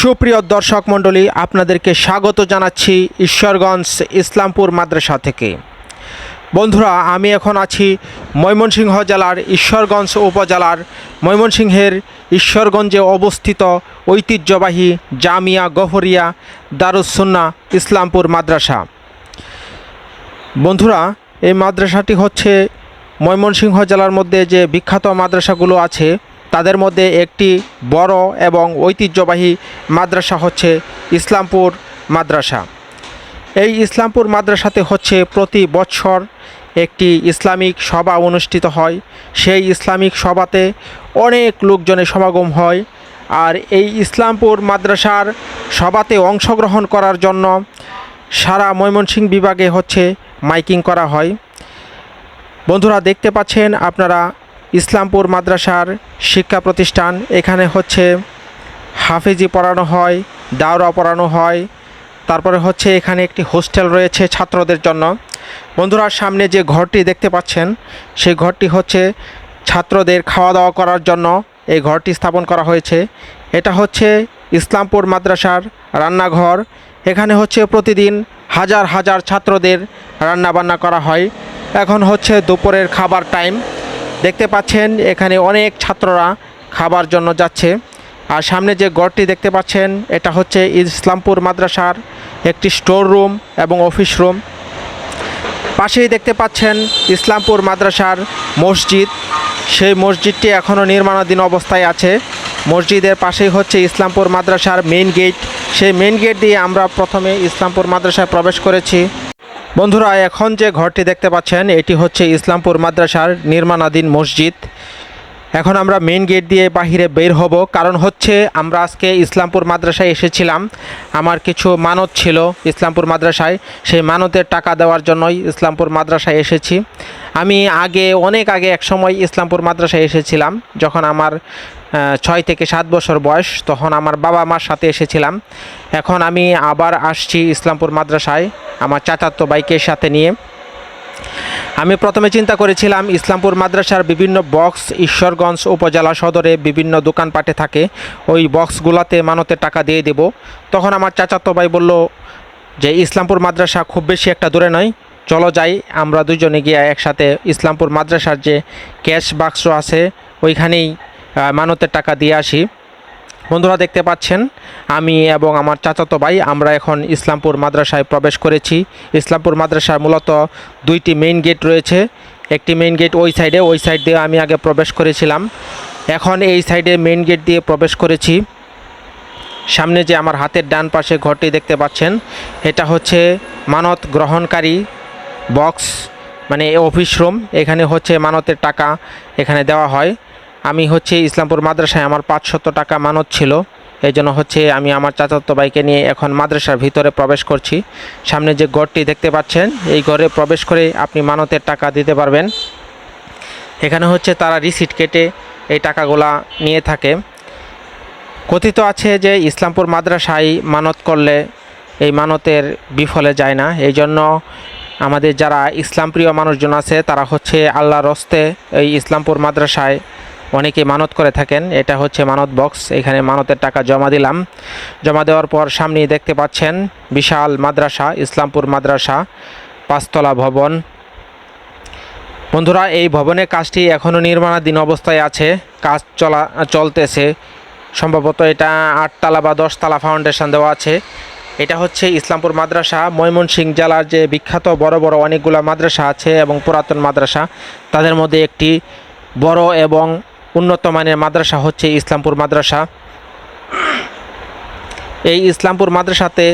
সুপ্রিয় দর্শক মণ্ডলী, আপনাদেরকে স্বাগত জানাচ্ছি ঈশ্বরগঞ্জ ইসলামপুর মাদ্রাসা থেকে। বন্ধুরা, আমি এখন আছি ময়মনসিংহ জেলার ঈশ্বরগঞ্জ উপজেলার ময়মনসিংহের ঈশ্বরগঞ্জে অবস্থিত ঐতিহ্যবাহী জামিয়া গফরিয়া দারুসুন্না ইসলামপুর মাদ্রাসা। বন্ধুরা, এই মাদ্রাসাটি হচ্ছে ময়মনসিংহ জেলার মধ্যে যে বিখ্যাত মাদ্রাসাগুলো আছে তাদের মধ্যে একটি বড় এবং ঐতিহ্যবাহী মাদ্রাসা হচ্ছে ইসলামপুর মাদ্রাসা। এই ইসলামপুর মাদ্রাসাতে হচ্ছে প্রতি বছর একটি ইসলামিক সভা অনুষ্ঠিত হয়। সেই ইসলামিক সভাতে অনেক লোকজনের সমাগম হয় আর এই ইসলামপুর মাদ্রাসার সভাতে অংশগ্রহণ করার জন্য সারা ময়মনসিংহ বিভাগে হচ্ছে মাইকিং করা হয়। বন্ধুরা দেখতে পাচ্ছেন আপনারা ইসলামপুর মাদ্রাসার শিক্ষা প্রতিষ্ঠান। এখানে হচ্ছে হাফেজি পড়ানো হয়, দাওরা পড়ানো হয়। তারপরে হচ্ছে এখানে একটি হোস্টেল রয়েছে ছাত্রদের জন্য। বন্ধুরা, সামনে যে ঘরটি দেখতে পাচ্ছেন, সেই ঘরটি হচ্ছে ছাত্রদের খাওয়া দাওয়া করার জন্য এই ঘরটি স্থাপন করা হয়েছে। এটা হচ্ছে ইসলামপুর মাদ্রাসার রান্নাঘর। এখানে হচ্ছে প্রতিদিন হাজার হাজার ছাত্রদের রান্না বান্না করা হয়। এখন হচ্ছে দুপুরের খাবার টাইম। দেখতে পাচ্ছেন, এখানে অনেক ছাত্ররা খাবার জন্য যাচ্ছে। আর সামনে যে গড়টি দেখতে পাচ্ছেন, এটা হচ্ছে ইসলামপুর মাদ্রাসার একটি স্টোর রুম এবং অফিস রুম। পাশেই দেখতে পাচ্ছেন ইসলামপুর মাদ্রাসার মসজিদ। সেই মসজিদটি এখনও নির্মাণাধীন অবস্থায় আছে। মসজিদের পাশেই হচ্ছে ইসলামপুর মাদ্রাসার মেইন গেট। সেই মেইন গেট দিয়ে আমরা প্রথমে ইসলামপুর মাদ্রাসায় প্রবেশ করেছি। বন্ধুরা এখন যে ঘরটি দেখতে পাচ্ছেন এটি হচ্ছে ইসলামপুর মাদ্রাসার নির্মাণাধীন মসজিদ। এখন আমরা মেন গেট দিয়ে বাহিরে বের হব। কারণ হচ্ছে আমরা আজকে ইসলামপুর মাদ্রাসায় এসেছিলাম। আমার কিছু মানত ছিল ইসলামপুর মাদ্রাসায়। সেই মানতের টাকা দেওয়ার জন্যই ইসলামপুর মাদ্রাসায় এসেছি। আমি আগে, অনেক আগে এক সময় ইসলামপুর মাদ্রাসায় এসেছিলাম। যখন আমার ছয় থেকে সাত বছর বয়স, তখন আমার বাবা মার সাথে এসেছিলাম। এখন আমি আবার আসছি ইসলামপুর মাদ্রাসায়, আমার চাচাতো বাইকের সাথে নিয়ে। আমি প্রথমে চিন্তা করেছিলাম ইসলামপুর মাদ্রাসার বিভিন্ন বক্স ঈশ্বরগঞ্জ উপজেলা সদরে বিভিন্ন দোকানপাটে থাকে। ওই বক্সগুলোতে মানতের টাকা দিয়ে দেব। তখন আমার চাচাতো ভাই বলল যে, ইসলামপুর মাদ্রাসা খুব বেশি একটা দূরে নয়। চলো যাই, আমরা দুজনে গিয়ে একসাথে ইসলামপুর মাদ্রাসার যে ক্যাশ বাক্স আছে, ওইখানেই মানতের টাকা দিয়ে আসি। বন্ধুরা দেখতে পাচ্ছেন, আমি এবং আমার চাচাতো ভাই আমরা এখন ইসলামপুর মাদ্রাসায় প্রবেশ করেছি। ইসলামপুর মাদ্রাসায় মূলত দুইটি মেইন গেট রয়েছে। একটি মেইন গেট ওই সাইডে ওই সাইড দিয়ে আমি আগে প্রবেশ করেছিলাম। এখন এই সাইডে মেইন গেট দিয়ে প্রবেশ করেছি। সামনে যে আমার হাতের ডান পাশে ঘরটি দেখতে পাচ্ছেন, এটা হচ্ছে মানত গ্রহণকারী বক্স মানে অফিস রুম এখানে হচ্ছে মানতের টাকা এখানে দেওয়া হয়। আমি হচ্ছে ইসলামপুর মাদ্রাসায় আমার পাঁচশত টাকা মানত ছিল। এই জন্য হচ্ছে আমি আমার চাচাতো ভাইকে নিয়ে এখন মাদ্রাসার ভিতরে প্রবেশ করছি। সামনে যে ঘরটি দেখতে পাচ্ছেন, এই ঘরে প্রবেশ করে আপনি মানতের টাকা দিতে পারবেন। এখানে হচ্ছে তারা রিসিট কেটে এই টাকাগুলা নিয়ে থাকে। কথিত আছে যে ইসলামপুর মাদ্রাসায় মানত করলে এই মানতের বিফলে যায় না। এই জন্য আমাদের যারা ইসলামপ্রিয় মানুষজন আছে, তারা হচ্ছে আল্লাহর রস্তে এই ইসলামপুর মাদ্রাসায় অনেকে মানত করে থাকেন। এটা হচ্ছে মানত বক্স। এখানে মানতের টাকা জমা দিলাম। জমা দেওয়ার পর সামনেই দেখতে পাচ্ছেন বিশাল মাদ্রাসা, ইসলামপুর মাদ্রাসা, পাঁচতলা ভবন। বন্ধুরা, এই ভবনের কাজটি এখনও নির্মাণাধীন অবস্থায় আছে। কাজ চলা, চলতেছে। সম্ভবত এটা আটতলা বা দশতলা ফাউন্ডেশন দেওয়া আছে। এটা হচ্ছে ইসলামপুর মাদ্রাসা। ময়মনসিংহ জেলার যে বিখ্যাত বড় বড় অনেকগুলো মাদ্রাসা আছে এবং পুরাতন মাদ্রাসা। তাদের মধ্যে একটি বড় এবং উন্নত মানের মাদ্রাসা হচ্ছে ইসলামপুর মাদ্রাসা। এই ইসলামপুর মাদ্রাসাতে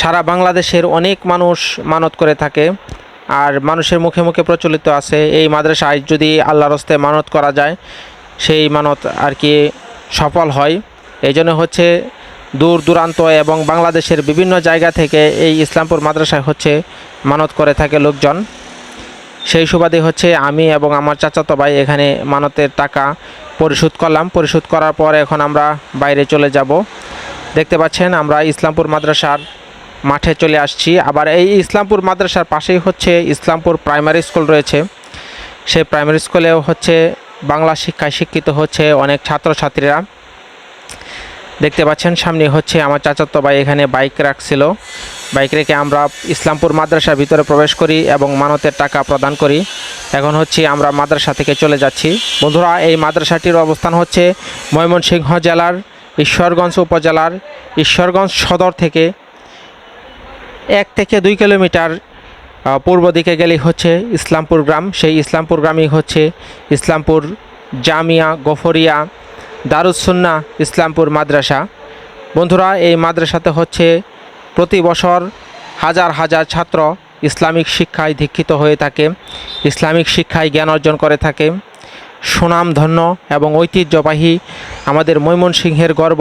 সারা বাংলাদেশের অনেক মানুষ মানত করে থাকে আর মানুষের মুখে মুখে প্রচলিত আছে, এই মাদ্রাসায় যদি আল্লাহর হস্তে মানত করা যায়, সেই মানত আর কি সফল হয়। এই জন্য হচ্ছে দূর দূরান্ত এবং বাংলাদেশের বিভিন্ন জায়গা থেকে এই ইসলামপুর মাদ্রাসায় হচ্ছে মানত করে থাকে লোকজন। সেই সুবাদে হচ্ছে আমি এবং আমার চাচাতো ভাই এখানে মানতের টাকা পরিশোধ করলাম। পরিশোধ করার পর এখন আমরা বাইরে চলে যাব। দেখতে পাচ্ছেন, আমরা ইসলামপুর মাদ্রাসার মাঠে চলে আসছি। আবার এই ইসলামপুর মাদ্রাসার পাশেই হচ্ছে ইসলামপুর প্রাইমারি স্কুল রয়েছে। সেই প্রাইমারি স্কুলেও হচ্ছে বাংলা শিক্ষায় শিক্ষিত হচ্ছে অনেক ছাত্রছাত্রীরা। দেখতে পাচ্ছেন, সামনে হচ্ছে আমার চাচাতো ভাই এখানে বাইক রাখছিল। বাইক রেখে আমরা ইসলামপুর মাদ্রাসার ভিতরে প্রবেশ করি এবং মানতের টাকা প্রদান করি। এখন হচ্ছে আমরা মাদ্রাসা থেকে চলে যাচ্ছি। বন্ধুরা, এই মাদ্রাসাটির অবস্থান হচ্ছে ময়মনসিংহ জেলার ঈশ্বরগঞ্জ উপজেলার ঈশ্বরগঞ্জ সদর থেকে এক থেকে দুই কিলোমিটার পূর্ব দিকে গেলেই হচ্ছে ইসলামপুর গ্রাম। সেই ইসলামপুর গ্রামই হচ্ছে ইসলামপুর জামিয়া, গফরিয়া দারুসুন্না ইসলামপুর মাদ্রাসা। বন্ধুরা, এই মাদ্রাসাতে হচ্ছে প্রতি বছর হাজার হাজার ছাত্র ইসলামিক শিক্ষায় দীক্ষিত হয়ে থাকে, ইসলামিক শিক্ষায় জ্ঞান অর্জন করে থাকে। সুনামধন্য এবং ঐতিহ্যবাহী আমাদের ময়মনসিংহের গর্ব,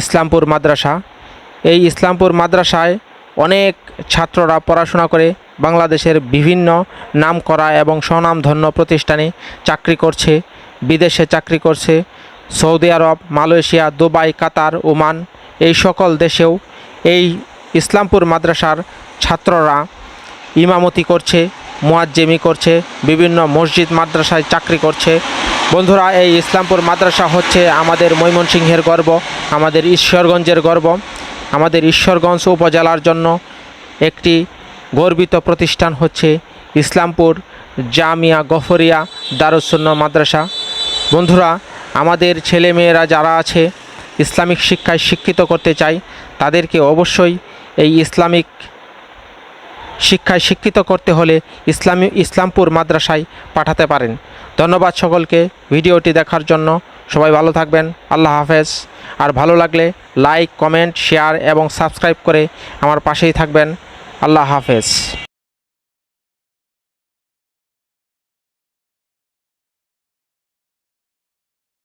ইসলামপুর মাদ্রাসা। এই ইসলামপুর মাদ্রাসায় অনেক ছাত্ররা পড়াশোনা করে বাংলাদেশের বিভিন্ন নামকরা এবং স্বনামধন্য প্রতিষ্ঠানে চাকরি করছে, বিদেশে চাকরি করছে। Saudi Arab, Malaysia, Dubai, Qatar, Oman, এই সকল দেশেও এই ইসলামপুর মাদ্রাসার ছাত্ররা ইমামতি করছে, মোয়াজ্জেমি করছে, বিভিন্ন মসজিদ মাদ্রাসায় চাকরি করছে। বন্ধুরা, এই ইসলামপুর মাদ্রাসা হচ্ছে আমাদের ময়মনসিংহের গর্ব, আমাদের ঈশ্বরগঞ্জের গর্ব, আমাদের ঈশ্বরগঞ্জ উপজেলার জন্য একটি গর্বিত প্রতিষ্ঠান হচ্ছে ইসলামপুর জামিয়া গফরিয়া দারুসুন্ন মাদ্রাসা। বন্ধুরা, আমাদের ছেলেমেয়েরা যারা আছে, ইসলামিক শিক্ষায় শিক্ষিত করতে চাই তাদেরকে অবশ্যই এই ইসলামিক শিক্ষায় শিক্ষিত করতে হলে ইসলামী, ইসলামপুর মাদ্রাসায় পাঠাতে পারেন। ধন্যবাদ সকলকে ভিডিওটি দেখার জন্য। সবাই ভালো থাকবেন। আল্লাহ হাফেজ। আর ভালো লাগলে লাইক, কমেন্ট, শেয়ার এবং সাবস্ক্রাইব করে আমার পাশেই থাকবেন। আল্লাহ হাফেজ।